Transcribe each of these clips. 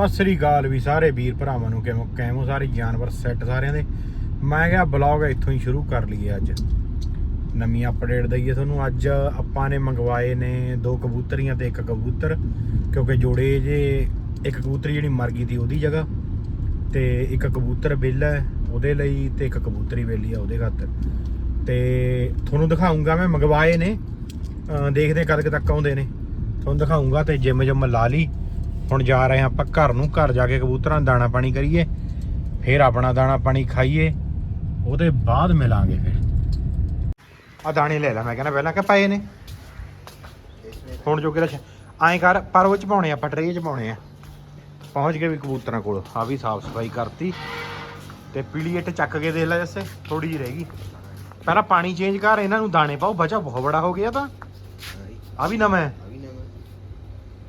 ਸਤਿ ਸ੍ਰੀ ਅਕਾਲ ਵੀ ਸਾਰੇ ਵੀਰ ਭਰਾਵਾਂ ਨੂੰ ਕਿਵੇਂ ਕੈਮੋ ਸਾਰੇ ਜਾਨਵਰ ਸੈੱਟ ਸਾਰਿਆਂ ਦੇ? ਮੈਂ ਕਿਹਾ ਬਲੌਗ ਇੱਥੋਂ ਹੀ ਸ਼ੁਰੂ ਕਰ ਲਈਏ ਅੱਜ। ਨਵੀਂ ਅਪਡੇਟ ਦਈਏ ਤੁਹਾਨੂੰ। ਅੱਜ ਆਪਾਂ ਨੇ ਮੰਗਵਾਏ ਨੇ ਦੋ ਕਬੂਤਰੀਆਂ ਤੇ ਇੱਕ ਕਬੂਤਰ, ਕਿਉਂਕਿ ਜੋੜੇ ਜੇ ਇੱਕ ਕਬੂਤਰੀ ਜਿਹੜੀ ਮਰ ਗਈ ਸੀ ਉਹਦੀ ਜਗ੍ਹਾ ਤੇ ਇੱਕ ਕਬੂਤਰ ਵਿਹਲਾ ਹੈ ਉਹਦੇ ਲਈ ਤੇ ਇੱਕ ਕਬੂਤਰੀ ਵੇਲੀ ਆ ਉਹਦੇ ਖਾਤਰ। ਤੇ ਤੁਹਾਨੂੰ ਦਿਖਾਉਂਗਾ ਮੈਂ, ਮੰਗਵਾਏ ਨੇ। ਦੇਖਦੇ ਕਦ ਤੱਕ ਆਉਂਦੇ ਨੇ। ਤੁਹਾਨੂੰ ਦਿਖਾਉਂਗਾ ਤੇ ਜਿਮ ਜਿਮ ਲਾ ਲਈ। ਹੁਣ ਜਾ ਰਹੇ ਹਾਂ ਆਪਾਂ ਘਰ ਨੂੰ ਘਰ ਜਾ ਕੇ ਕਬੂਤਰਾਂ ਨੂੰ ਦਾਣਾ ਪਾਣੀ ਕਰੀਏ ਫਿਰ ਆਪਣਾ ਦਾਣਾ ਪਾਣੀ ਖਾਈਏ ਉਹਦੇ ਬਾਅਦ ਮਿਲਾਂਗੇ ਫਿਰ। ਆ ਦਾਣੇ ਲੈ ਲੈ ਮੈਂ ਕਹਿੰਦਾ ਪਹਿਲਾਂ ਕਿ ਪਏ ਨੇ? ਹੁਣ ਜੋ ਕਿਹੜਾ ਐਂ ਕਰ ਪਰ ਉਹ ਚ ਪਾਉਣੇ ਆਪਾਂ ਟਰੇ ਚ ਪਾਉਣੇ ਆ। ਪਹੁੰਚ ਗਏ ਵੀ ਕਬੂਤਰਾਂ ਕੋਲ ਆ ਵੀ ਸਾਫ਼ ਸਫ਼ਾਈ ਕਰਤੀ। ਤੇ ਪੀਲੀ ਇੱਟ ਚੱਕ ਕੇ ਦੇਖ ਲੈ ਜੱਸੇ ਥੋੜੀ ਜਿਹੀ ਰਹਿ ਗਈ। ਪਹਿਲਾਂ ਪਾਣੀ ਚੇਂਜ ਕਰ ਇਹਨਾਂ ਨੂੰ ਦਾਣੇ ਪਾਓ ਬਚਾ ਬਹੁਤ ਬੜਾ ਹੋ ਗਿਆ ਤਾਂ। ਆ ਵੀ ਨਵਾਂ ਹੈ।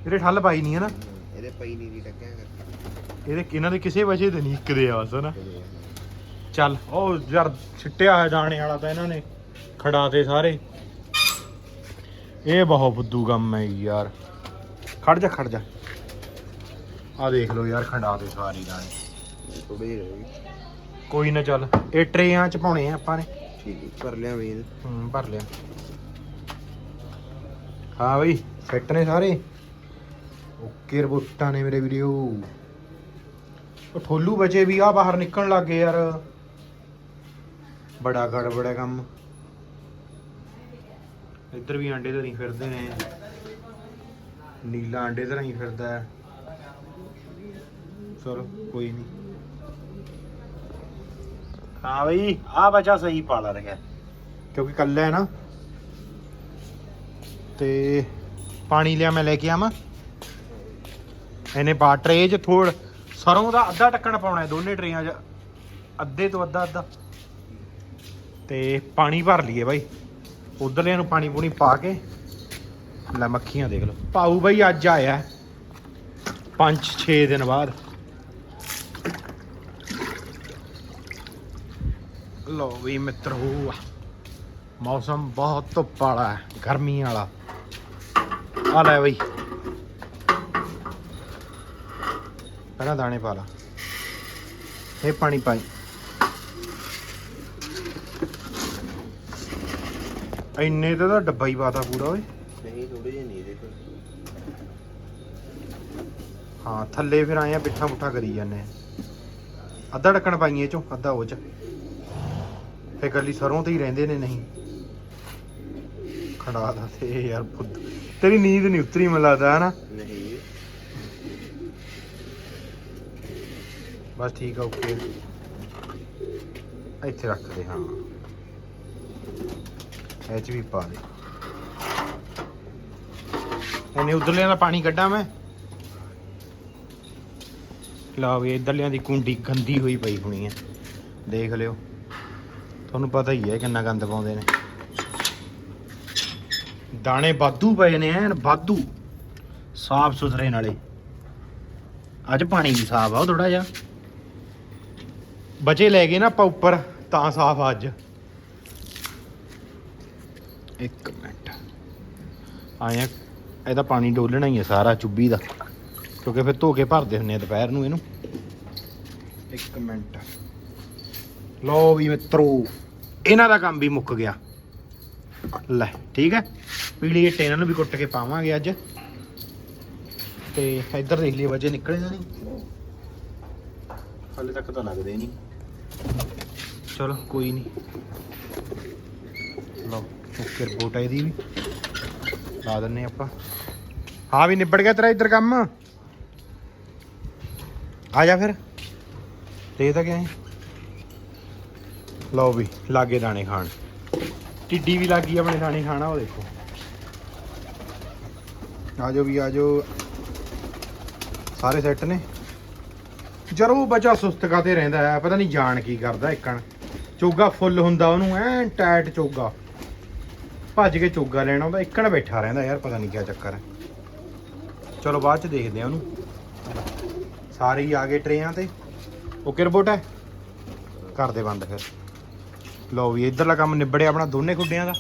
ਇਹਦੇ ਠੱਲ ਪਾਈ ਨਹੀਂ ਹੈ ਨਾ। ਇਹਦੇ ਪਈ ਨਹੀਂ ਦੀ ਟੱਕਿਆ ਕਰਕੇ ਇਹਦੇ ਇਹਨਾਂ ਦੇ ਕਿਸੇ ਵਜੇ ਤੇ ਨਹੀਂ ਇੱਕਦੇ ਆਸ ਨਾ ਚੱਲ ਉਹ ਯਾਰ ਛਿੱਟਿਆ ਹੋਇਆ ਦਾਣੇ ਵਾਲਾ ਤਾਂ ਇਹਨਾਂ ਨੇ ਖੜਾ ਤੇ ਸਾਰੇ। ਇਹ ਬਹੁਤ ਫੁੱਦੂ ਕੰਮ ਹੈ ਯਾਰ। ਖੜ ਜਾ ਖੜ ਜਾ। ਆ ਦੇਖ ਲਓ ਯਾਰ ਖੰਡਾ ਤੇ ਸਾਰੀ ਦਾਣੇ। ਥੋੜੇ ਜਿਹੇ ਰਹਿ ਗਏ ਕੋਈ ਨਾ ਚੱਲ ਇਹ ਟਰੇਆਂ ਚ ਪਾਉਣੇ ਆ ਆਪਾਂ ਨੇ। ਠੀਕ ਹੈ ਭਰ ਲਿਆ ਮੇਨ ਹੂੰ ਭਰ ਲਿਆ। ਹਾਂ ਬਈ ਫਿੱਟ ਨੇ ਸਾਰੇ। ਓਕੇ ਰਿਪੋਰਟਾਂ ਨੇ ਮੇਰੇ ਵੀਡੀਓ ਉਹ ਠੋਲੂ ਬਚੇ ਵੀ ਆ ਬਾਹਰ ਨਿਕਲਣ ਲੱਗ ਗਏ ਯਾਰ। ਬੜਾ ਗੜਬੜਾ ਕੰਮ। ਇੱਧਰ ਵੀ ਆਂਡੇ ਧਰੀ ਫਿਰਦੇ ਨੇ। ਨੀਲਾ ਆਂਡੇ ਧਰੀ ਫਿਰਦਾ ਹੈ। ਚਲੋ ਕੋਈ ਨਹੀਂ ਹਾਂ ਬਈ ਆ ਬੱਚਾ ਸਹੀ ਪਾਲਾ ਰਿਹਾ। ਕਿਉਂਕਿ ਕੱਲਾ ਹੈ ਨਾ। ਤੇ ਪਾਣੀ ਲਿਆ ਮੈਂ ਲੈ ਕੇ ਆਵਾਂ। ਇਹਨੇ ਪਾ ਟਰੇ 'ਚ ਥੋੜ, ਸਰੋਂ ਦਾ ਅੱਧਾ ਟੱਕਣ ਪਾਉਣਾ ਹੈ, ਦੋਨੇ ਟਰੇਆਂ 'ਚ। ਅੱਧੇ ਤੋਂ ਅੱਧਾ ਅੱਧਾ। ਤੇ ਪਾਣੀ ਭਰ ਲਈਏ ਬਾਈ। ਉਧਰਲਿਆਂ ਨੂੰ ਪਾਣੀ ਪੂਣੀ ਪਾ ਕੇ, ਲੈ ਮੱਖੀਆਂ ਦੇਖ ਲਓ। ਪਾਉ ਬਾਈ ਅੱਜ ਆਇਆ 5-6 ਦਿਨ ਬਾਅਦ। ਲੋ ਵੀ ਮਿੱਤਰੋ, ਮੌਸਮ ਬਹੁਤ ਧੁੱਪ ਵਾਲਾ ਹੈ, ਗਰਮੀ ਵਾਲਾ। ਆ ਲੈ ਬਈ। ਪਹਿਲਾਂ ਦਾਣੇ ਪਾ ਲਾ। ਇਹ ਪਾਣੀ ਪਾਈ। ਇੰਨੇ ਤੇ ਤਾਂ ਡੱਬਾ ਹੀ ਪਾਤਾ ਪੂਰਾ ਓਏ। ਨਹੀਂ ਥੋੜੇ ਜਿਹੇ ਨਹੀਂ ਕੋਲ। ਹਾਂ ਥੱਲੇ ਫਿਰ ਆਏ ਆ ਪਿੱਠਾ ਪੁੱਠਾ ਕਰੀ ਜਾਂਦੇ ਆ। ਅੱਧਾ ਢੱਕਣ ਪਾਈਏ ਚੋਂ ਅੱਧਾ ਉਹ ਚ। ਫੇ ਗੱਲੀ ਸਰੋਂ ਤੇ ਹੀ ਰਹਿੰਦੇ ਨੇ ਨਹੀਂ। ਖੜਾ ਦਾ ਤੇ ਯਾਰ ਤੇਰੀ ਨੀਂਦ ਨਹੀਂ ਉਤਰੀ ਮੈਨੂੰ ਲੱਗਦਾ ਹਨਾ? ਨਹੀਂ। ਬਸ ਠੀਕ ਆ ਓਕੇ ਇੱਥੇ ਰੱਖ ਦੇ, ਹਾਂ। ਇਹ ਚ ਵੀ ਪਾ ਦੇ। ਇਹਨੇ ਉਧਰਲਿਆਂ ਦਾ ਪਾਣੀ ਕੱਢਾਂ ਮੈਂ? ਲਓ ਵੀ, ਇਧਰਲਿਆਂ ਦੀ ਕੁੰਡੀ ਗੰਦੀ ਹੋਈ ਪਈ ਹੋਣੀ ਹੈ ਦੇਖ ਲਿਓ। ਤੁਹਾਨੂੰ ਪਤਾ ਹੀ ਹੈ ਕਿੰਨਾ ਗੰਦ ਪਾਉਂਦੇ ਨੇ। ਦਾਣੇ ਵਾਧੂ ਪਏ ਨੇ, ਐਨ ਵਾਧੂ। ਸਾਫ਼ ਸੁਥਰੇ ਨਾਲੇ। ਅੱਜ ਪਾਣੀ ਵੀ ਸਾਫ਼ ਆ, ਉਹ ਥੋੜਾ ਜਿਹਾ। ਬਚੇ ਲੈ ਗਏ ਨਾ ਆਪਾਂ ਉੱਪਰ, ਤਾਂ ਸਾਫ਼ ਆ ਅੱਜ। ਇੱਕ ਮਿੰਟ। ਆਇਆ ਇਹਦਾ ਪਾਣੀ ਡੋਲਣਾ ਹੀ ਹੈ ਸਾਰਾ ਚੁੱਭੀ ਦਾ। ਕਿਉਂਕਿ ਫਿਰ ਧੋ ਕੇ ਭਰਦੇ ਹੁੰਨੇ ਆ ਦੁਪਹਿਰ ਨੂੰ ਇਹਨੂੰ। ਇੱਕ ਮਿੰਟ। ਲਓ ਵੀ ਮਿੱਤਰੋ, ਇਹਨਾਂ ਦਾ ਕੰਮ ਵੀ ਮੁੱਕ ਗਿਆ। ਲੈ, ਠੀਕ ਹੈ? ਪੀਲੀ ਇੱਟ ਇਹਨਾਂ ਨੂੰ ਵੀ ਕੁੱਟ ਕੇ ਪਾਵਾਂਗੇ ਅੱਜ। ਤੇ ਇੱਧਰ ਦੇਖ ਲਈਏ ਵਜੇ ਨਿਕਲੇ ਜਾਂ ਨਹੀਂ? ਹਾਲੇ ਤੱਕ ਤਾਂ ਲੱਗਦੇ ਨਹੀਂ। ਚਲੋ, ਕੋਈ ਨਹੀਂ ਲਓ ਓਕੇ ਰਿਪੋਰਟ ਆ ਇਹਦੀ ਵੀ। ਲਾ ਦਿੰਨੇ ਆਪਾਂ। ਹਾਂ ਵੀ, ਨਿਬੜ ਗਿਆ ਤੇਰਾ ਇੱਧਰ ਕੰਮ। ਆ ਜਾ ਫਿਰ। ਦੇ ਤਾਂ ਗਿਆ ਲਓ ਵੀ, ਲਾਗੇ ਦਾਣੇ ਖਾਣ। ਟਿੱਡੀ ਵੀ ਲੱਗੀ ਆਪਣੇ ਦਾਣੇ ਖਾਣਾ ਉਹ ਦੇਖੋ। ਆਜੋ ਵੀ ਆਜੋ ਸਾਰੇ ਸੈੱਟ ਨੇ। ਜਰੂਰ ਬੱਚਾ ਸੁਸਤਕਾ ਤੇ ਰਹਿੰਦਾ ਹੈ, ਪਤਾ ਨਹੀਂ ਜਾਣ ਕੀ ਕਰਦਾ ਇੱਕਣ। ਚੋਗਾ ਫੁੱਲ ਹੁੰਦਾ ਉਹਨੂੰ, ਐਨ ਟਾਈਟ ਚੋਗਾ। ਭੱਜ ਕੇ ਚੋਗਾ ਲੈਣਾ ਉਹਦਾ ਇੱਕਣ ਬੈਠਾ ਰਹਿੰਦਾ ਯਾਰ, ਪਤਾ ਨਹੀਂ ਕੀ ਚੱਕਰ ਹੈ। ਚਲੋ ਬਾਅਦ ਚ ਦੇਖਦੇ ਆ ਉਹਨੂੰ। ਸਾਰੇ ਹੀ ਆ ਗਏ ਟਰੇਆਂ ਤੇ। ਓਕੇ ਰਿਪੋਰਟ ਹੈ? ਕਰਦੇ ਬੰਦ ਫਿਰ। ਲਓ ਵੀ, ਇਧਰਲਾ ਕੰਮ ਨਿਬੜਿਆ ਆਪਣਾ ਦੋਨੇ ਗੁੱਡਿਆਂ ਦਾ।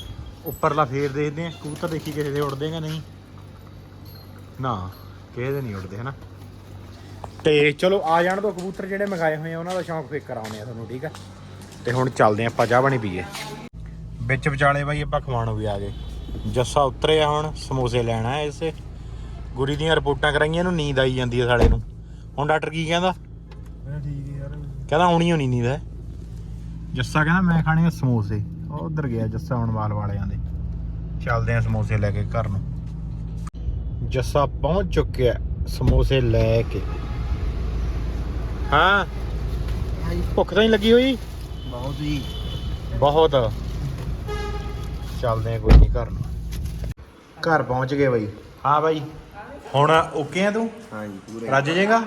ਉੱਪਰਲਾ ਫੇਰ ਦੇਖਦੇ ਆ ਕਬੂਤਰ ਦੇਖੀ ਕਿਸੇ ਦੇ ਉੜਦੇ ਕਿ ਨਹੀਂ। ਨਾ, ਕਿਸੇ ਦੇ ਨਹੀਂ ਉੱਡਦੇ, ਹਨਾ? ਤੇ ਚਲੋ ਆ ਜਾਣ ਦੋ ਕਬੂਤਰ ਜਿਹੜੇ ਮੰਗਾਏ ਹੋਏ ਆ ਉਹਨਾਂ ਦਾ ਸ਼ੌਂਕ ਫੇਕ ਕਰਾਉਣੇ ਆ ਤੁਹਾਨੂੰ ਠੀਕ ਆ? ਤੇ ਹੁਣ ਚੱਲਦੇ ਆ ਆਪਾਂ ਚਾਹ ਬਣੀ ਪੀਏ। ਵਿੱਚ ਵਿਚਾਲੇ ਬਾਈ ਆਪਾਂ ਖਵਾਣੋ ਵੀ ਆ ਗਏ। ਜੱਸਾ ਉਤਰਿਆ ਹੁਣ ਸਮੋਸੇ ਲੈਣਾ ਹੈ ਇਸੇ। ਗੁਰੀ ਦੀਆਂ ਰਿਪੋਰਟਾਂ ਕਰਾਈਆਂ ਇਹਨੂੰ ਨੀਂਦ ਆਈ ਜਾਂਦੀ ਆ ਸਾਲੇ ਨੂੰ। ਹੁਣ ਡਾਕਟਰ ਕੀ ਕਹਿੰਦਾ? ਮੈਂ ਠੀਕ ਯਾਰ। ਕਹਿੰਦਾ ਆਉਣੀ ਹੋਣੀ ਨੀਂਦ ਹੈ। ਜੱਸਾ ਕਹਿੰਦਾ ਮੈਂ ਖਾਣੇ ਆ ਸਮੋਸੇ। ਉਹ ਉਧਰ ਗਿਆ ਜੱਸਾ ਹੁਣ ਵਾਲ ਵਾਲਿਆਂ ਦੇ। ਚੱਲਦੇ ਆ ਸਮੋਸੇ ਲੈ ਕੇ ਘਰ ਨੂੰ। ਜੱਸਾ ਪਹੁੰਚ ਚੁੱਕਿਆ ਸਮੋਸੇ ਲੈ ਕੇ। ਹਾਂ। ਭੁੱਖ ਤਾਂ ਨਹੀਂ ਲੱਗੀ ਹੋਈ? ਬਹੁਤ ਜੀ। ਬਹੁਤ। ਚੱਲਦੇ ਆ ਕੋਈ ਨਹੀਂ ਘਰ ਨੂੰ। ਘਰ ਪਹੁੰਚ ਗਏ ਬਾਈ। ਹਾਂ ਬਾਈ। ਹੁਣ ਓਕੇ ਆ ਤੂੰ? ਹਾਂਜੀ ਪੂਰੇ। ਰੱਜ ਜਾਏਗਾ?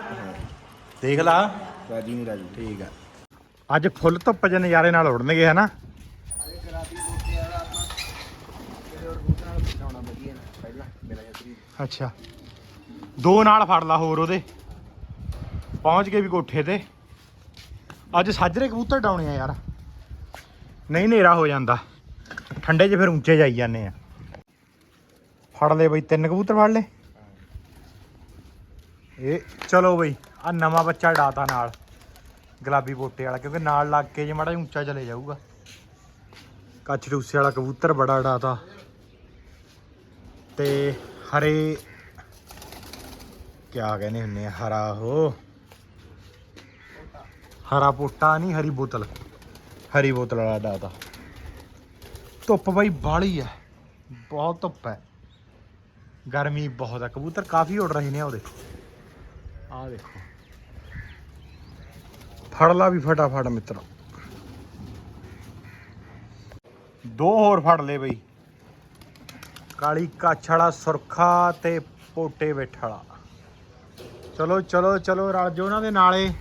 ਦੇਖ ਲਾ। ਰਾਜੀ ਨਹੀਂ ਰਾਜੀ। ਠੀਕ ਆ। ਅੱਜ ਫੁੱਲ ਧੁੱਪ ਚ ਨਜ਼ਾਰੇ ਨਾਲ ਉੜਨਗੇ ਹਨਾ? ਅੱਛਾ। ਦੋ ਨਾਲ ਫੜ ਲਾ ਹੋਰ ਉਹਦੇ। ਪਹੁੰਚ ਗਏ ਵੀ ਕੋਠੇ ਤੇ। ਅੱਜ ਸਾਜਰੇ ਕਬੂਤਰ ਡਾਉਣੇ ਆ ਯਾਰ। ਨਹੀਂ ਹਨੇਰਾ ਹੋ ਜਾਂਦਾ। ਠੰਡੇ 'ਚ ਫਿਰ ਉੱਚੇ ਜਾਈ ਜਾਂਦੇ ਆ। ਫੜ ਲੈ ਬਈ, ਤਿੰਨ ਕਬੂਤਰ ਫੜ ਲੈ। ਇਹ, ਚਲੋ ਬਈ ਆ ਨਵਾਂ ਬੱਚਾ ਡਾਤਾ ਨਾਲ। ਗੁਲਾਬੀ ਪੋਟੇ ਵਾਲਾ, ਕਿਉਂਕਿ ਨਾਲ ਲੱਗ ਕੇ ਜੇ ਮਾੜਾ ਜਿਹਾ ਉੱਚਾ ਚਲੇ ਜਾਊਗਾ। ਕੱਚ ਰੂਸੇ ਵਾਲਾ ਕਬੂਤਰ ਬੜਾ ਡਾਤਾ। ਤੇ ਹਰੇ, ਕਿਆ ਕਹਿੰਦੇ ਹੁੰਨੇ ਆ, ਹਰਾ ਹੋ ਹਰਾ ਪੋਟਾ ਨਹੀਂ ਹਰੀ ਬੋਤਲ। ਹਰੀ ਬੋਤਲ ਵਾਲਾ ਡਾਤਾ ਧੁੱਪ ਬਈ ਬਾਲੀ ਹੈ ਬਹੁਤ ਧੁੱਪ ਹੈ ਗਰਮੀ ਬਹੁਤ ਹੈ ਕਬੂਤਰ ਕਾਫੀ ਉੱਡ ਰਹੇ ਨੇ ਉਹਦੇ। ਆਹ ਦੇਖੋ। ਫੜ ਲਾ ਵੀ ਫਟਾਫਟ ਮਿੱਤਰ। ਦੋ ਹੋਰ ਫੜ ਲੈ ਬਈ। ਕਾਲੀ ਕੱਛ ਵਾਲਾ ਸੁਰਖਾ ਤੇ ਪੋਟੇ ਬੈਠ ਵਾਲਾ। ਚਲੋ ਚਲੋ ਚਲੋ ਰਲ ਜੋ ਉਹਨਾਂ ਦੇ ਨਾਲੇ।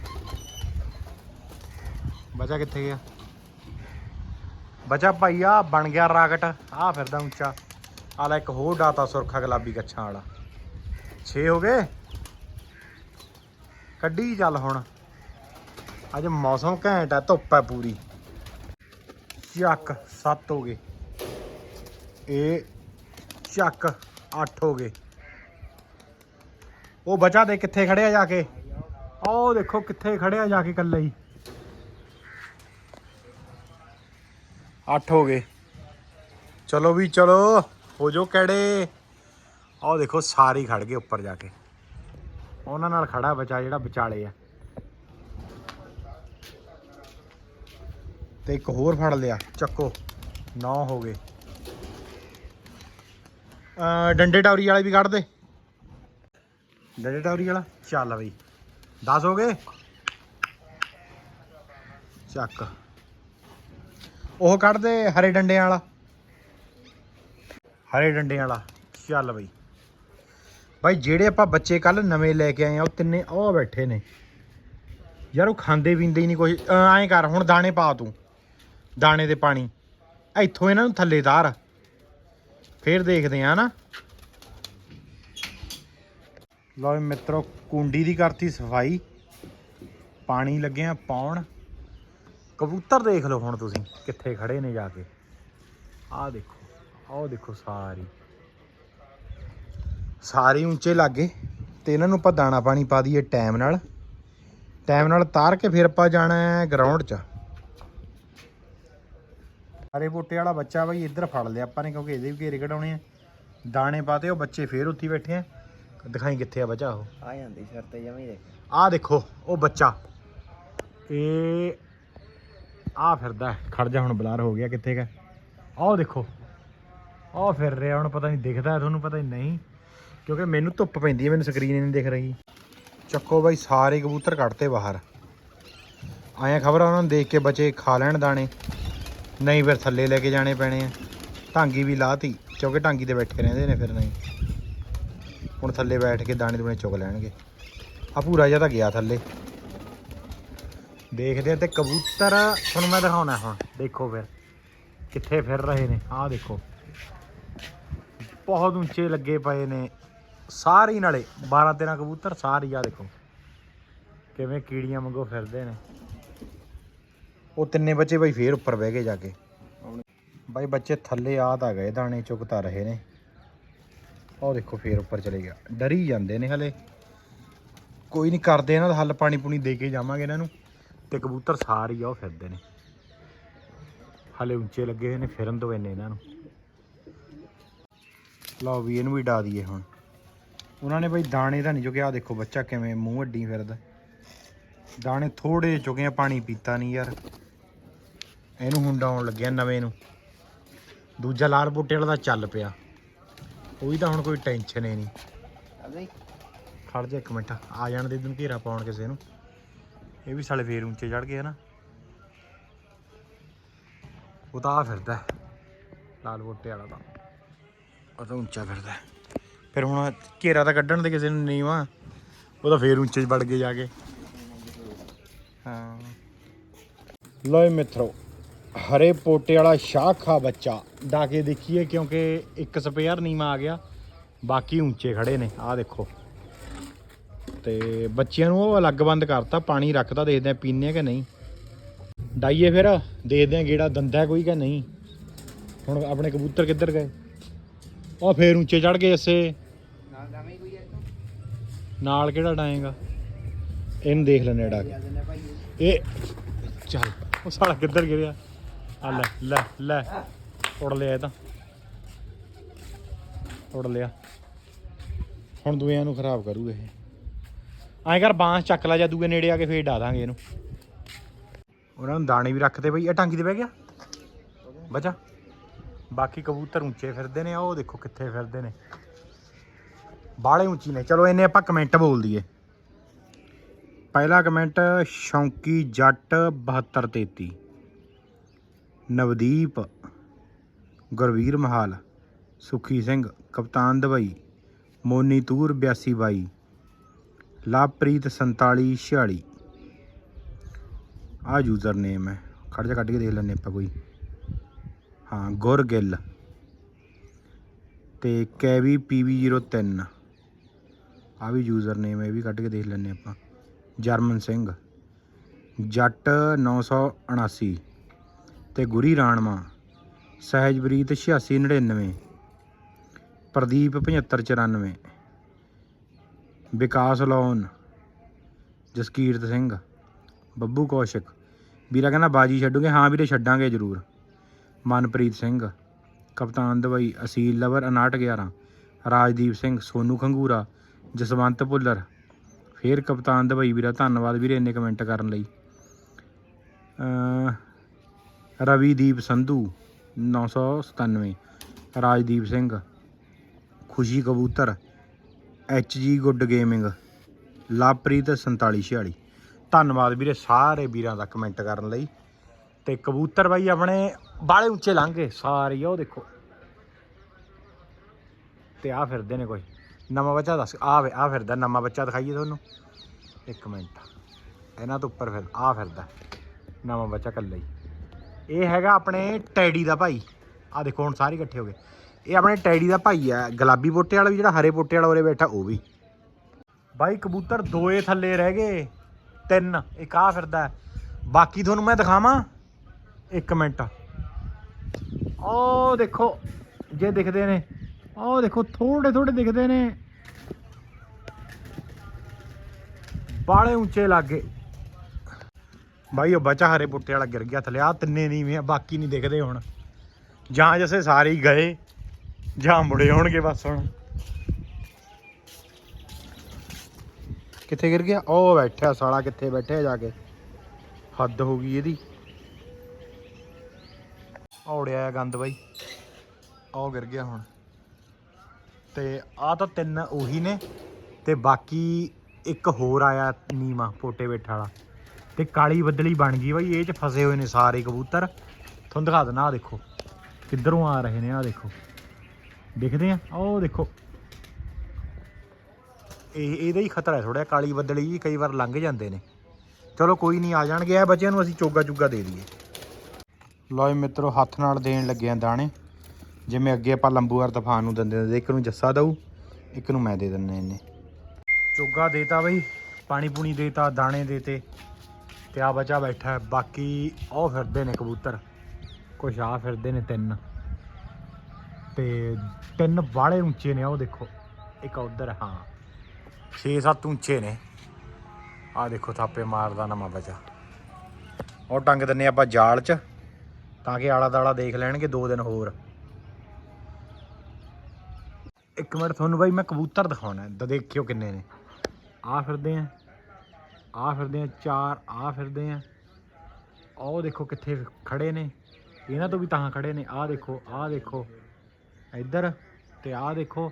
ਬਚਾ ਕਿੱਥੇ ਗਿਆ? ਬਚਾ ਭਾਈ ਆ ਬਣ ਗਿਆ ਰਾਕਟ। ਆ ਫਿਰਦਾ ਉੱਚਾ। ਆ ਲੈ ਇੱਕ ਹੋਰ ਡਾਤਾ ਸੁਰਖਾ ਗੁਲਾਬੀ ਕੱਛਾਂ ਵਾਲਾ। 6 ਹੋ ਗਏ? ਕੱਢੀ ਚੱਲ ਹੁਣ। ਅੱਜ ਮੌਸਮ ਘੈਂਟ ਹੈ ਧੁੱਪ ਹੈ ਪੂਰੀ। ਚੱਕ 7 ਹੋ ਗਏ। ਇਹ ਚੱਕ 8 ਹੋ ਗਏ। ਉਹ ਬਚਾ ਦੇ ਕਿੱਥੇ ਖੜਿਆ ਜਾ ਕੇ? ਉਹ ਦੇਖੋ ਕਿੱਥੇ ਖੜਿਆ ਜਾ ਕੇ ਇਕੱਲੇ ਹੀ। 8 ਹੋ ਗਏ। ਚਲੋ ਵੀ ਚਲੋ, ਹੋ ਜੋ ਕਿਹੜੇ ਆਹ ਦੇਖੋ, ਸਾਰੇ ਹੀ ਖੜ ਗਏ ਉੱਪਰ ਜਾ ਕੇ। ਉਹਨਾਂ ਨਾਲ ਖੜਾ ਬਚਾ ਜਿਹੜਾ ਵਿਚਾਲੇ ਆ। ਤੇ ਇੱਕ ਹੋਰ ਫੜ ਲਿਆ, ਚੱਕੋ 9 ਹੋ ਗਏ। ਡੰਡੇ ਟੌਰੀ ਵਾਲੇ ਵੀ ਕੱਢ ਦੇ। ਡੰਡੇ ਟੌਰੀ ਵਾਲਾ? ਚੱਲ ਬਈ 10 ਹੋ ਗਏ? ਚੱਕ। ਉਹ ਕੱਢ ਦੇ ਹਰੇ ਡੰਡਿਆਂ ਵਾਲਾ। ਹਰੇ ਡੰਡਿਆਂ ਵਾਲਾ। ਚੱਲ ਬਈ। ਬਾਈ ਜਿਹੜੇ ਆਪਾਂ ਬੱਚੇ ਕੱਲ ਨਵੇਂ ਲੈ ਕੇ ਆਏ ਆ, ਉਹ ਤਿੰਨੇ ਉਹ ਬੈਠੇ ਨੇ। ਯਾਰ ਉਹ ਖਾਂਦੇ ਪੀਂਦੇ ਹੀ ਨਹੀਂ ਕੁਝ ਐਂ ਕਰ, ਹੁਣ ਦਾਣੇ ਪਾ ਤੂੰ। ਦਾਣੇ ਦੇ ਪਾਣੀ। ਇੱਥੋਂ ਇਹਨਾਂ ਨੂੰ ਥੱਲੇ ਤਾਰ। ਫੇਰ ਦੇਖਦੇ ਆ ਨਾ। ਲਓ ਵੀ ਮਿੱਤਰੋ, ਕੁੰਡੀ ਦੀ ਕਰਤੀ ਸਫ਼ਾਈ। ਪਾਣੀ ਲੱਗਿਆ, ਪਾਉਣ। ਕਬੂਤਰ ਦੇਖ ਲਓ ਹੁਣ ਤੁਸੀਂ ਕਿੱਥੇ ਖੜੇ ਨੇ ਜਾ ਕੇ। ਆਹ ਦੇਖੋ ਆਹ ਦੇਖੋ ਸਾਰੀ। ਸਾਰੇ ਉੱਚੇ ਲੱਗੇ ਤੇ ਇਹਨਾਂ ਨੂੰ ਆਪਾਂ ਦਾਣਾ ਪਾਣੀ ਪਾ ਦਈਏ ਟਾਈਮ ਨਾਲ। ਟਾਈਮ ਨਾਲ ਤਾਰ ਕੇ ਫਿਰ ਆਪਾਂ ਜਾਣਾ ਹੈ ਗਰਾਊਂਡ 'ਚ। ਹਰੇ ਬੂਟੇ ਵਾਲਾ ਬੱਚਾ ਬਈ ਇੱਧਰ ਫੜ ਲਿਆ ਆਪਾਂ ਨੇ ਕਿਉਂਕਿ ਇਹਦੇ ਵੀ ਘੇਰੇ ਕਢਾਉਣੇ ਆ। ਦਾਣੇ ਪਾਤੇ ਉਹ ਬੱਚੇ ਫੇਰ ਉੱਥੇ ਬੈਠੇ ਆ। ਦਿਖਾਈ ਕਿੱਥੇ ਆ ਬੱਚਾ ਉਹ। ਆ ਜਾਂਦੀ ਸ਼ਰਤ ਜਮਾ ਦੇਖ। ਆਹ ਦੇਖੋ ਉਹ ਬੱਚਾ। ਇਹ ਆ ਫਿਰਦਾ ਖੜ ਜਾ, ਹੁਣ ਬਲਾਰ ਹੋ ਗਿਆ, ਕਿੱਥੇ ਗਾ ਆਹ ਦੇਖੋ। ਆਹ ਫਿਰ ਰਿਹਾ, ਹੁਣ ਪਤਾ ਨਹੀਂ ਦਿਖਦਾ ਤੁਹਾਨੂੰ ਪਤਾ ਹੀ ਨਹੀਂ। ਕਿਉਂਕਿ ਮੈਨੂੰ ਧੁੱਪ ਪੈਂਦੀ ਹੈ, ਮੈਨੂੰ ਸਕਰੀਨ ਨਹੀਂ ਦਿਖ ਰਹੀ। ਚੱਕੋ ਬਾਈ, ਸਾਰੇ ਕਬੂਤਰ ਕੱਢਤੇ ਬਾਹਰ। ਆਇਆ ਖਬਰ ਉਹਨਾਂ ਨੂੰ ਦੇਖ ਕੇ ਬੱਚੇ, ਖਾ ਲੈਣ ਦਾਣੇ। ਨਹੀਂ ਫਿਰ ਥੱਲੇ ਲੈ ਕੇ ਜਾਣੇ ਪੈਣੇ ਆ। ਢਾਂਗੀ ਵੀ ਲਾਤੀ, ਕਿਉਂਕਿ ਢਾਂਗੀ ਤੇ ਬੈਠੇ ਰਹਿੰਦੇ ਨੇ ਫਿਰ ਨਹੀਂ। ਹੁਣ ਥੱਲੇ ਬੈਠ ਕੇ ਦਾਣੇ ਦੂਣੇ ਚੁਗ ਲੈਣਗੇ। ਆ ਪੂਰਾ ਜਿਹਾ ਤਾਂ ਗਿਆ ਥੱਲੇ। ਦੇਖਦੇ ਆ ਤੇ ਕਬੂਤਰ ਤੁਹਾਨੂੰ ਮੈਂ ਦਿਖਾਉਣਾ ਹੁਣ। ਦੇਖੋ ਫਿਰ, ਕਿੱਥੇ ਫਿਰ ਰਹੇ ਨੇ। ਆਹ ਦੇਖੋ। ਬਹੁਤ ਉੱਚੇ ਲੱਗੇ ਪਏ ਨੇ। ਸਾਰੇ ਨਾਲੇ 12 13 ਕਬੂਤਰ, ਸਾਰੇ ਹੀ ਆ ਦੇਖੋ। ਕਿਵੇਂ ਕੀੜੀਆਂ ਵਾਂਗੂ ਫਿਰਦੇ ਨੇ। ਉਹ ਤਿੰਨੇ ਬੱਚੇ ਬਈ ਫੇਰ ਉੱਪਰ ਬਹਿ ਗਏ ਜਾ ਕੇ। ਬਾਈ ਬੱਚੇ ਥੱਲੇ ਆ ਤਾਂ ਗਏ, ਦਾਣੇ ਚੁਗਤਾ ਰਹੇ ਨੇ। ਉਹ ਦੇਖੋ ਫੇਰ ਉੱਪਰ ਚਲੇ ਗਿਆ। ਡਰੀ ਜਾਂਦੇ ਨੇ ਹਲੇ। ਕੋਈ ਨਹੀਂ, ਕਰਦੇ ਇਹਨਾਂ ਦਾ ਹੱਲ ਪਾਣੀ ਪੂਣੀ ਦੇ ਕੇ ਜਾਵਾਂਗੇ ਇਹਨਾਂ ਨੂੰ। ਤੇ ਕਬੂਤਰ ਸਾਰੇ ਆ ਉਹ ਫਿਰਦੇ ਨੇ। ਹਲੇ ਉੱਚੇ ਲੱਗੇ ਹੋਏ ਨੇ ਫਿਰਨ ਤੋਂ ਇੰਨੇ ਇਹਨਾਂ ਨੂੰ। ਲਓ ਵੀ ਇਹਨੂੰ ਵੀ ਡਾ ਦਈਏ ਹੁਣ। ਉਹਨਾਂ ਨੇ ਬਈ ਦਾਣੇ ਤਾਂ ਨਹੀਂ ਚੁੱਕੇ ਆ ਦੇਖੋ ਬੱਚਾ ਕਿਵੇਂ ਮੂੰਹ ਅੱਡੀ ਫਿਰਦਾ। ਦਾਣੇ ਥੋੜੇ ਚੁੱਕੇ ਆ ਪਾਣੀ ਪੀਤਾ ਨਹੀਂ ਯਾਰ। ਇਹਨੂੰ ਹੁਣ ਡਾਉਣ ਲੱਗਿਆ ਨਵੇਂ ਨੂੰ। ਦੂਜਾ ਲਾਲ ਬੂਟੇ ਵਾਲਾ ਤਾਂ ਚੱਲ ਪਿਆ। ਉਹੀ ਤਾਂ ਹੁਣ ਕੋਈ ਟੈਨਸ਼ਨ ਹੀ ਨਹੀਂ। ਖੜ ਜਾ ਇੱਕ ਮਿੰਟ ਆ ਜਾਣ ਦੇ ਦਿਨ ਘੇਰਾ ਪਾਉਣ ਕਿਸੇ ਨੂੰ। ਇਹ ਵੀ ਸਾਲੇ ਫੇਰ ਉੱਚੇ ਚੜ ਗਏ ਆ ਨਾ। ਉਹ ਤਾਂ ਆ ਫਿਰਦਾ ਲਾਲ ਬੂਟੇ ਵਾਲਾ ਤਾਂ। ਉਹ ਤਾਂ ਉੱਚਾ ਫਿਰਦਾ ਫਿਰ ਹੁਣ ਘੇਰਾ ਤਾਂ ਕੱਢਣ ਦੇ ਕਿਸੇ ਨੂੰ ਨਹੀਂ ਵਾ। ਉਹ ਤਾਂ ਫੇਰ ਉੱਚੇ ਚ ਵੜ ਗਏ ਜਾ ਕੇ। ਹਾਂ। ਲੋਏ ਮਿੱਤਰੋ, ਹਰੇ ਪੋਟੇ ਵਾਲਾ ਸ਼ਾਖਾ ਬੱਚਾ। ਡਾ ਕੇ ਦੇਖੀਏ ਕਿਉਂਕਿ ਇੱਕ ਸਪੇਅਰ ਨੀਮਾ ਆ ਗਿਆ। ਬਾਕੀ ਉੱਚੇ ਖੜੇ ਨੇ। ਆਹ ਦੇਖੋ। ਤੇ ਬੱਚਿਆਂ ਨੂੰ ਉਹ ਅਲੱਗ ਬੰਦ ਕਰਤਾ ਪਾਣੀ ਰੱਖਤਾ ਦੇਖਦੇ ਆ ਪੀਨੇ ਆ ਕਿ ਨਹੀਂ। ਡਾਈਏ ਫਿਰ ਦੇਖਦੇ ਆ ਗੇੜਾ ਦੰਦਾ ਕੋਈ ਕਿ ਨਹੀਂ। ਹੁਣ ਆਪਣੇ ਕਬੂਤਰ ਕਿੱਧਰ ਗਏ? ਉਹ ਫੇਰ ਉੱਚੇ ਚੜ ਗਏ ਐਸੇ ਨਾਲ ਕਿਹੜਾ ਡਾਏਗਾ? ਇਹਨੂੰ ਦੇਖ ਲੈਣੇ ਡਾ ਕੇ ਇਹ। ਚੱਲ ਉਹ ਸਾਲਾ ਕਿੱਧਰ ਗਿਰਿਆ? ਆ ਲੈ ਲੈ ਲੈ। ਉੜ ਲਿਆ ਇਹ ਤਾਂ। ਉੜ ਲਿਆ। ਹੁਣ ਦੂਆਂ ਨੂੰ ਖਰਾਬ ਕਰੂ ਇਹ। ਐਂ ਕਰ ਬਾਂਸ ਚੱਕ ਲਾ ਜਾਂ ਦੂਏ ਨੇੜੇ ਆ ਕੇ ਫੇਰ ਡਾ ਦਾਂਗੇ ਇਹਨੂੰ। ਉਹਨਾਂ ਨੂੰ ਦਾਣੇ ਵੀ ਰੱਖਦੇ ਬਈ, ਇਹ ਟਾਂਗੀ ਤੇ ਬਹਿ ਗਿਆ। ਬਚਾ। ਬਾਕੀ ਕਬੂਤਰ ਉੱਚੇ ਫਿਰਦੇ ਨੇ ਉਹ ਦੇਖੋ ਕਿੱਥੇ ਫਿਰਦੇ ਨੇ। ਬਾਹਲੇ ਉੱਚੀ ਨੇ। ਚਲੋ ਇਹਨੇ ਆਪਾਂ ਕਮੈਂਟ ਬੋਲ ਦਈਏ। ਪਹਿਲਾ ਕਮੈਂਟ ਸ਼ੌਂਕੀ ਜੱਟ 7233 ਨਵਦੀਪ, ਗੁਰਵੀਰ ਮਹਾਲ। ਸੁਖੀ ਸਿੰਘ, ਕਪਤਾਨ ਦਵਾਈ ਮੋਨੀ ਤੂਰ 8222 ਲਵਪ੍ਰੀਤ 4746 ਆ ਯੂਜ਼ਰ ਨੇਮ ਹੈ। ਖੜ ਜਾ, ਕੱਢ ਕੇ ਦੇਖ ਲੈਣੇ ਆਪਾਂ ਕੋਈ। ਹਾਂ, ਗੁਰ ਗਿੱਲ। ਤੇ ਕੈਵੀ ਪੀਵੀ03 ਆ ਵੀ ਯੂਜ਼ਰ ਨੇਮ ਹੈ, ਇਹ ਵੀ ਕੱਢ ਕੇ ਦੇਖ ਲੈਣੇ ਆਪਾਂ। ਜਰਮਨ ਸਿੰਘ। ਜੱਟ 979 ਤੇ ਗੁਰੀ ਰਾਣਵਾ। ਸਹਿਜਪ੍ਰੀਤ 8699 ਪ੍ਰਦੀਪ 7594 ਵਿਕਾਸ ਲੋਨ ਜਸਕੀਰਤ ਸਿੰਘ, ਬੱਬੂ ਕੌਸ਼ਿਕ। ਵੀਰਾ ਕਹਿੰਦਾ, ਬਾਜੀ ਛੱਡੂਗੇ? ਹਾਂ ਵੀਰੇ, ਛੱਡਾਂਗੇ ਜ਼ਰੂਰ। ਮਨਪ੍ਰੀਤ ਸਿੰਘ, ਕਪਤਾਨ ਦਵਾਈ, ਅਸੀਲ ਲਵਰ 5911 ਰਾਜਦੀਪ ਸਿੰਘ, ਸੋਨੂ ਖੰਗੂਰਾ, ਜਸਵੰਤ ਭੁੱਲਰ। ਫੇਰ ਕਪਤਾਨ ਦਵਾਈ ਵੀਰਾ, ਧੰਨਵਾਦ ਵੀਰੇ ਇੰਨੇ ਕਮੈਂਟ ਕਰਨ ਲਈ। ਰਵੀਦੀਪ ਸੰਧੂ 997 ਰਾਜਦੀਪ ਸਿੰਘ, ਖੁਸ਼ੀ ਕਬੂਤਰ। ਐਚ ਜੀ ਗੁੱਡ ਗੇਮਿੰਗ। ਲਵਪ੍ਰੀਤ 4746 ਧੰਨਵਾਦ ਵੀਰੇ ਸਾਰੇ ਵੀਰਾਂ ਦਾ ਕਮੈਂਟ ਕਰਨ ਲਈ। ਤੇ ਕਬੂਤਰ ਬਾਈ ਆਪਣੇ ਬਾਲੇ ਉੱਚੇ ਲੰਘੇ। ਸਾਰੇ ਉਹ ਦੇਖੋ। ਤੇ ਆ ਫਿਰਦੇ ਨੇ ਕੋਈ। ਨਵਾਂ ਬੱਚਾ ਦੱਸ। ਆ ਵੇ ਆ ਫਿਰਦਾ। ਨਵਾਂ ਬੱਚਾ ਦਿਖਾਈਏ ਤੁਹਾਨੂੰ। ਇੱਕ ਮਿੰਟ। ਇਹਨਾਂ ਤੋਂ ਉੱਪਰ ਫਿਰ ਆ ਫਿਰਦਾ। ਨਵਾਂ ਬੱਚਾ ਕੱਲਾ ਹੀ। ਇਹ ਹੈਗਾ ਆਪਣੇ ਟੈਡੀ ਦਾ ਭਾਈ। ਆ ਦੇਖੋ, ਹੁਣ ਸਾਰੇ ਇਕੱਠੇ ਹੋ ਗਏ। ਇਹ ਆਪਣੇ ਟੈਡੀ ਦਾ ਭਾਈ ਆ, ਗੁਲਾਬੀ ਪੋਟੇ ਵਾਲਾ ਵੀ ਜਿਹੜਾ ਹਰੇ ਪੋਟੇ ਵਾਲਾ ਉਰੇ ਬੈਠਾ, ਉਹ ਵੀ। ਬਾਈ ਕਬੂਤਰ ਦੋਏ ਥੱਲੇ ਰਹਿ ਗਏ, ਤਿੰਨ, ਇੱਕ ਆ ਫਿਰਦਾ ਬਾਕੀ ਤੁਹਾਨੂੰ ਮੈਂ ਦਿਖਾਵਾਂ, ਇੱਕ ਮਿੰਟ। ਉਹ ਦੇਖੋ, ਜੇ ਦਿਖਦੇ ਨੇ ਉਹ ਦੇਖੋ ਥੋੜੇ ਥੋੜੇ ਦਿਖਦੇ ਨੇ। ਬਾਲੇ ਉੱਚੇ ਲੱਗੇ। ਬਾਈ ਉਹ ਬਚਾ ਹਰੇ ਪੁੱਟੇ ਵਾਲਾ ਗਿਰ ਗਿਆ ਥੱਲੇ ਆ ਤਿੰਨੇ ਨਹੀਂ ਆ, ਬਾਕੀ ਨਹੀਂ ਦਿਖਦੇ ਹੁਣ। ਜਾਂ ਜਸੇ ਸਾਰੇ ਹੀ ਗਏ। ਜਾਂ ਮੁੜੇ ਹੋਣਗੇ ਬਸ ਹੁਣ। ਕਿੱਥੇ ਗਿਰ ਗਿਆ? ਉਹ ਬੈਠਿਆ, ਸਾਲਾ ਕਿੱਥੇ ਬੈਠਿਆ ਜਾ ਕੇ। ਹੱਦ ਹੋ ਗਈ ਇਹਦੀ। ਔੜਿਆ ਆ ਗੰਦ ਬਾਈ। ਉਹ ਗਿਰ ਗਿਆ ਹੁਣ। ਤੇ ਆ ਤਾਂ ਤਿੰਨ ਉਹੀ ਨੇ ਤੇ ਬਾਕੀ ਇੱਕ ਹੋਰ ਆਇਆ ਨੀਮਾ ਪੋਟੇ ਬੈਠਾ ਵਾਲਾ। ਤੇ ਕਾਲੀ ਬੱਦਲੀ ਬਣ ਗਈ ਬਾਈ, ਇਹ ਚ ਫਸੇ ਹੋਏ ਨੇ ਸਾਰੇ ਕਬੂਤਰ। ਤੁਹਾਨੂੰ ਦਿਖਾ ਦਿੰਦਾ ਆ ਦੇਖੋ। ਕਿੱਧਰੋਂ ਆ ਰਹੇ ਨੇ ਆ ਦੇਖੋ। ਦੇਖਦੇ ਆ। ਉਹ ਦੇਖੋ। ਇਹ ਇਹਦਾ ਹੀ ਖਤਰਾ ਹੈ ਥੋੜਾ ਕਾਲੀ ਬੱਦਲੀ ਜੀ ਕਈ ਵਾਰ ਲੰਘ ਜਾਂਦੇ ਨੇ। ਚਲੋ ਕੋਈ ਨਹੀਂ, ਆ ਜਾਣਗੇ। ਆ ਬੱਚਿਆਂ ਨੂੰ ਅਸੀਂ ਚੋਗਾ ਚੁੱਗਾ ਦੇ ਦਈਏ। ਲੋਏ ਜੀ ਮਿੱਤਰੋ, ਹੱਥ ਨਾਲ ਦੇਣ ਲੱਗੇ ਆ ਦਾਣੇ। ਜਿਵੇਂ ਅੱਗੇ ਆਪਾਂ ਲੰਬੂਵਾਰ ਤੂਫਾਨ ਨੂੰ ਦਿੰਦੇ ਹੁੰਦੇ, ਇੱਕ ਨੂੰ ਜੱਸਾ ਦਊ, ਇੱਕ ਨੂੰ ਮੈਂ ਦੇ ਦਿੰਨੇ ਇਹਨੇ। ਚੋਗਾ ਦੇਤਾ ਬਈ, ਪਾਣੀ ਪੂਣੀ ਦੇਤਾ, ਦਾਣੇ ਦੇਤੇ, ਤੇ ਆ ਬਚਾ ਬੈਠਾ ਬਾਕੀ ਉਹ ਫਿਰਦੇ ਨੇ ਕਬੂਤਰ। ਕੁਛ ਆ ਫਿਰਦੇ ਨੇ ਤਿੰਨ। ਤੇ ਤਿੰਨ ਬਾਲੇ ਉੱਚੇ ਨੇ ਉਹ ਦੇਖੋ। ਇੱਕ ਉਧਰ, ਹਾਂ। 6-7 ਉੱਚੇ ਨੇ। ਆ ਦੇਖੋ, ਥਾਪੇ ਮਾਰਦਾ ਨਵਾਂ ਬਚਾ। ਉਹ ਟੰਗ ਦਿੰਨੇ ਆਪਾਂ ਜਾਲ 'ਚ, ਤਾਂ ਕਿ ਆਲਾ ਦਾਲਾ ਦੇਖ ਲੈਣਗੇ ਦੋ ਦਿਨ ਹੋਰ। ਇੱਕ ਮਿੰਟ, ਤੁਹਾਨੂੰ ਬਾਈ ਮੈਂ ਕਬੂਤਰ ਦਿਖਾਉਣਾ। ਤਾਂ ਦੇਖਿਓ ਕਿੰਨੇ ਨੇ। ਆ ਫਿਰਦੇ ਆ। ਆ ਫਿਰਦੇ ਆ, ਚਾਰ ਆ ਫਿਰਦੇ ਆ। ਉਹ ਦੇਖੋ ਕਿੱਥੇ ਖੜੇ ਨੇ। ਇਹਨਾਂ ਤੋਂ ਵੀ ਤਾਂ ਖੜੇ ਨੇ। ਆਹ ਦੇਖੋ ਆਹ ਦੇਖੋ। ਇੱਧਰ ਤੇ ਆਹ ਦੇਖੋ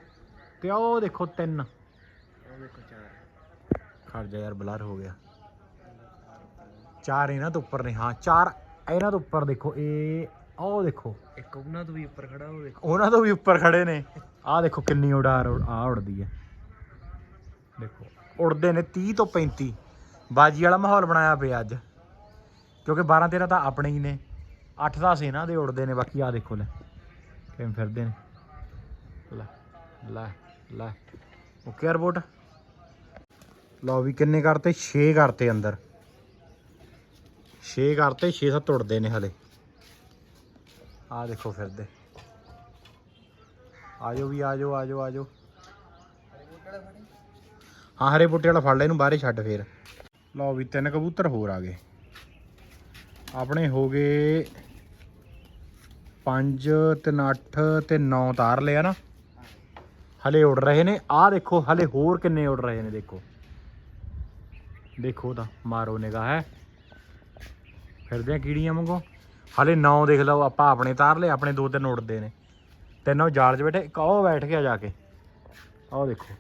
ਤੇ ਉਹ ਦੇਖੋ ਤਿੰਨ। ਉਹ ਦੇਖੋ ਚਾਰ ਖੜ ਜਾ ਯਾਰ ਬਲਰ ਹੋ ਗਿਆ। ਚਾਰ ਇਹਨਾਂ ਤੋਂ ਉੱਪਰ ਨੇ ਹਾਂ ਚਾਰ ਇਹਨਾਂ ਤੋਂ ਉੱਪਰ ਦੇਖੋ ਇਹ ਉਹ ਦੇਖੋ। ਇੱਕ ਉਹਨਾਂ ਤੋਂ ਵੀ ਉੱਪਰ ਖੜਾ ਉਹ ਦੇਖੋ। ਉਹਨਾਂ ਤੋਂ ਵੀ ਉੱਪਰ ਖੜੇ ਨੇ। ਆਹ ਦੇਖੋ ਕਿੰਨੀ ਉਡਾਰ ਆ ਉੜਦੀ ਹੈ। ਦੇਖੋ ਉੜਦੇ ਨੇ 30 ਤੋਂ 35 ਬਾਜੀ ਵਾਲਾ ਮਾਹੌਲ ਬਣਾਇਆ ਪਿਆ ਅੱਜ। ਕਿਉਂਕਿ 12 13 ਤਾਂ ਆਪਣੇ ਹੀ ਨੇ। 8 10 ਇਹਨਾਂ ਦੇ ਉੜਦੇ ਨੇ ਬਾਕੀ ਆ ਦੇਖੋ ਲੈ ਕਿਵੇਂ ਫਿਰਦੇ ਨੇ। ਲੈ ਲੈ। ਓਕੇ 에어ਪੋਰਟ ਲਓ ਵੀ ਕਿੰਨੇ ਕਰਤੇ? 6 ਕਰਤੇ ਅੰਦਰ। 6 ਕਰਤੇ 6 7 ਉੜਦੇ ਨੇ ਹਲੇ। ਆ ਦੇਖੋ ਫਿਰਦੇ। ਆਜੋ ਵੀ, ਆਜੋ ਆਜੋ ਆਜੋ। ਹਾਂ, ਹਰੇ ਬੁੱਟੇ ਵਾਲਾ ਫੜ ਲੈ, ਇਹਨੂੰ ਬਾਹਰੇ ਛੱਡ ਫੇਰ। ਲਓ ਵੀ ਤਿੰਨ ਕਬੂਤਰ ਹੋਰ ਆ ਗਏ। ਆਪਣੇ ਹੋ ਗਏ 5 ਤੇ 8 ਤੇ 9 ਤਾਰ ਲਿਆ ਨਾ। ਹਲੇ ਉੱਡ ਰਹੇ ਨੇ। ਆਹ ਦੇਖੋ, ਹਲੇ ਹੋਰ ਕਿੰਨੇ ਉੱਡ ਰਹੇ ਨੇ, ਦੇਖੋ। ਦੇਖੋ ਤਾਂ, ਮਾਰੋ ਨਿਗਾਹ ਹੈ। ਫਿਰਦੇ ਆ ਕੀੜੀਆਂ ਵਾਂਗੂ। ਹਲੇ 9 ਦੇਖ ਲਓ, ਆਪਾਂ ਆਪਣੇ ਤਾਰ ਲਏ, ਆਪਣੇ ਦੋ ਤਿੰਨ ਉੱਡਦੇ ਨੇ। ਤਿੰਨੋਂ ਜਾਲ 'ਚ ਬੈਠੇ, ਇੱਕ ਉਹ ਬੈਠ ਗਿਆ ਜਾ ਕੇ। ਆਹ ਦੇਖੋ।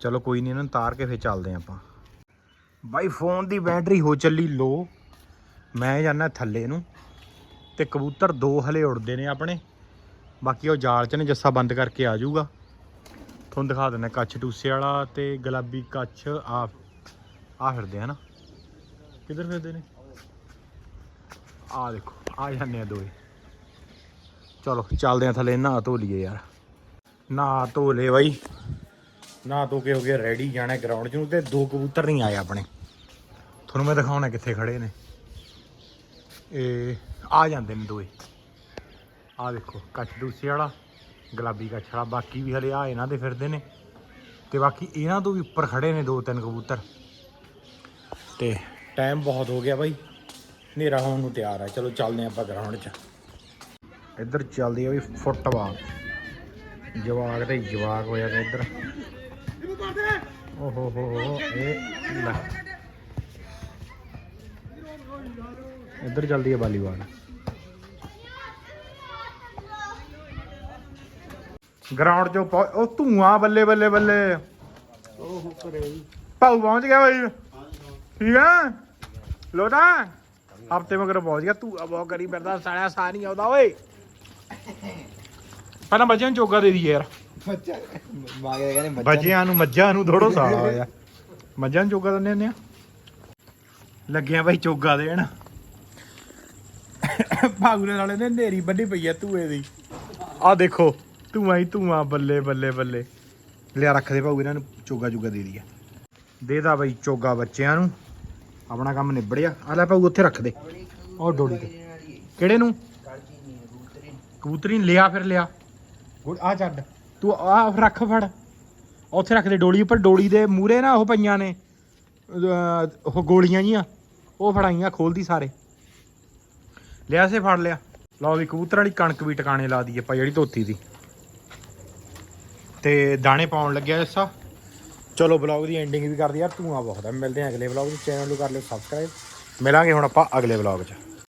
ਚਲੋ ਕੋਈ ਨਹੀਂ ਇਹਨਾਂ ਨੂੰ ਤਾਰ ਕੇ ਫੇਰ ਚੱਲਦੇ ਹਾਂ ਆਪਾਂ। ਬਾਈ, ਫੋਨ ਦੀ ਬੈਟਰੀ ਹੋ ਚੱਲੀ ਲੋ ਮੈਂ ਜਾਣਾ ਥੱਲੇ ਨੂੰ। ਤੇ ਕਬੂਤਰ ਦੋ ਹਲੇ ਉੱਡਦੇ ਨੇ ਆਪਣੇ। ਬਾਕੀ ਉਹ ਜਾਲ 'ਚ ਨੇ, ਜੱਸਾ ਬੰਦ ਕਰਕੇ ਆ ਜਾਊਗਾ। ਤੁਹਾਨੂੰ ਦਿਖਾ ਦਿੰਦਾ ਕੱਛ ਟੂਸੇ ਵਾਲਾ ਤੇ ਗੁਲਾਬੀ ਕੱਛ ਆ ਆ ਫਿਰਦੇ ਆ ਨਾ ਕਿੱਧਰ ਫਿਰਦੇ ਨੇ? ਆ ਦੇਖੋ, ਆ ਜਾਂਦੇ ਆ ਦੋਏ। ਚਲੋ, ਚੱਲਦੇ ਆ ਥੱਲੇ, ਨਹਾ ਧੋ ਲਈਏ ਯਾਰ। ਨਹਾ ਧੋ ਲੇ ਬਾਈ। ਨਹਾ ਧੋ ਕੇ ਹੋ ਗਿਆ ਰੈਡੀ ਜਾਣਾ ਗਰਾਊਂਡ 'ਚ। ਨੂੰ ਤੇ ਦੋ ਕਬੂਤਰ ਨਹੀਂ ਆਏ ਆਪਣੇ। ਤੁਹਾਨੂੰ ਮੈਂ ਦਿਖਾਉਣਾ ਕਿੱਥੇ ਖੜੇ ਨੇ। ਇਹ, ਆ ਜਾਂਦੇ ਨੇ ਦੋਏ। ਆ ਦੇਖੋ ਕੱਛ ਦੂਸੇ ਵਾਲਾ, ਗੁਲਾਬੀ ਕੱਛ ਵਾਲਾ, ਬਾਕੀ ਵੀ ਹਲੇ ਆ ਇਹਨਾਂ ਦੇ ਫਿਰਦੇ ਨੇ। ਤੇ ਬਾਕੀ ਇਹਨਾਂ ਤੋਂ ਵੀ ਉੱਪਰ ਖੜੇ ਨੇ ਦੋ ਤਿੰਨ ਕਬੂਤਰ। ਤੇ ਟਾਈਮ ਬਹੁਤ ਹੋ ਗਿਆ ਬਾਈ। ਹਨੇਰਾ ਹੋਣ ਨੂੰ ਤਿਆਰ ਆ। ਚਲੋ ਚੱਲਦੇ ਆਪਾਂ ਗਰਾਊਂਡ 'ਚ। ਇੱਧਰ ਚੱਲਦੀ ਆ ਵੀ ਫੁੱਟਬਾਲ। ਜਵਾਗ ਤੇ ਜਵਾਗ ਹੋਇਆ ਤੇ ਇੱਧਰ। ਓਹ ਹੋ ਹੋ ਹੋ, ਇਹ ਲੈ। ਇੱਧਰ ਚੱਲਦੀ ਆ ਵਾਲੀਬਾਲ। ਗਰਾਊਂਡ 'ਚੋਂ ਪਹੁੰ- ਉਹ ਧੂਆਂ ਬੱਲੇ ਬੱਲੇ ਬੱਲੇ। ਉਹ ਉੱਪਰ ਹੈ ਜੀ ਭਾਊ ਪਹੁੰਚ ਗਿਆ ਬਾਈ। ਠੀਕ ਆ? ਲੋਟਾ ਹਫ਼ਤੇ ਮਗਰ ਪਹੁੰਚ ਗਿਆ। ਤੂੰ ਬਹੁਤ ਕਰੀ ਫਿਰਦਾ, ਸਾਲਿਆ ਸਾਹ ਨਹੀਂ ਆਉਂਦਾ, ਓਏ। ਪਹਿਲਾਂ ਬੱਚਿਆਂ ਨੂੰ ਚੋਗਾ ਦੇ ਦੀ ਯਾਰ। ਬੱਚਾ ਮਾਗੇ ਕਹਿੰਦੇ ਬੱਚਿਆਂ ਨੂੰ, ਮੱਝਾਂ ਨੂੰ ਥੋੜੋ ਸਾਲ ਹੋਇਆ ਮੱਝਾਂ ਨੂੰ ਚੋਗਾ ਦਿੰਦੇ ਹੁੰਦੇ ਆ। ਲੱਗਿਆ ਬਾਈ ਚੋਗਾ ਦੇਣ। ਭਾਗੂ ਦੇ ਨਾਲੇ ਨੇ ਨੇਰੀ ਵੱਡੀ ਪਈ ਆ ਧੂਏ ਦੀ। ਆ ਦੇਖੋ। ਧੂਆਂ ਹੀ ਧੂਆਂ, ਬੱਲੇ ਬੱਲੇ ਬੱਲੇ। ਲਿਆ ਰੱਖ ਦੇ ਭਾਊ, ਇਹਨਾਂ ਨੂੰ ਚੋਗਾ ਚੋਗਾ ਦੇ ਦਈਏ ਦੇਦਾ ਬਾਈ ਚੋਗਾ ਬੱਚਿਆਂ ਨੂੰ। ਆਪਣਾ ਕੰਮ ਨਿਬੜਿਆ। ਆ ਲੈ ਭਾਊ, ਉੱਥੇ ਰੱਖ ਦੇ। ਉਹ ਡੋਲੀ ਤੇ। ਕਿਹੜੇ ਨੂੰ? ਕਬੂਤਰੀ ਨੂੰ। ਲਿਆ ਫਿਰ, ਲਿਆ। ਗੁੱਡ ਆ ਛੱਡ। ਤੂੰ ਆ ਰੱਖ ਫੜ। ਉੱਥੇ ਰੱਖ ਦੇ ਡੋਲੀ ਉੱਪਰ। ਡੋਲੀ ਦੇ ਮੂਰੇ ਨਾ ਉਹ ਪਈਆਂ ਨੇ। ਉਹ ਗੋਲੀਆਂ ਜੀਆਂ। ਉਹ ਫੜਾਈਆਂ, ਖੋਲਦੀ ਸਾਰੇ। ਲਿਆ ਸੇ, ਫੜ ਲਿਆ। ਲਓ ਵੀ, ਕਬੂਤਰ ਵਾਲੀ ਕਣਕ ਵੀ ਟਿਕਾਣੇ ਲਾ ਦਈਏ ਆਪਾਂ, ਜਿਹੜੀ ਧੋਤੀ ਦੀ। ਤੇ ਦਾਣੇ ਪਾਉਣ ਲੱਗਿਆ ਐਸਾ ਚਲੋ ਬਲੌਗ ਦੀ ਐਂਡਿੰਗ ਵੀ ਕਰ ਦਈਏ ਯਾਰ ਧੂਆਂ ਬਹੁਤ ਹੈ ਮਿਲਦੇ ਹਾਂ ਅਗਲੇ ਬਲੌਗ 'ਚ ਚੈਨਲ ਨੂੰ ਕਰ ਲਿਓ ਸਬਸਕ੍ਰਾਈਬ ਮਿਲਾਂਗੇ ਹੁਣ ਆਪਾਂ ਅਗਲੇ ਬਲੌਗ 'ਚ।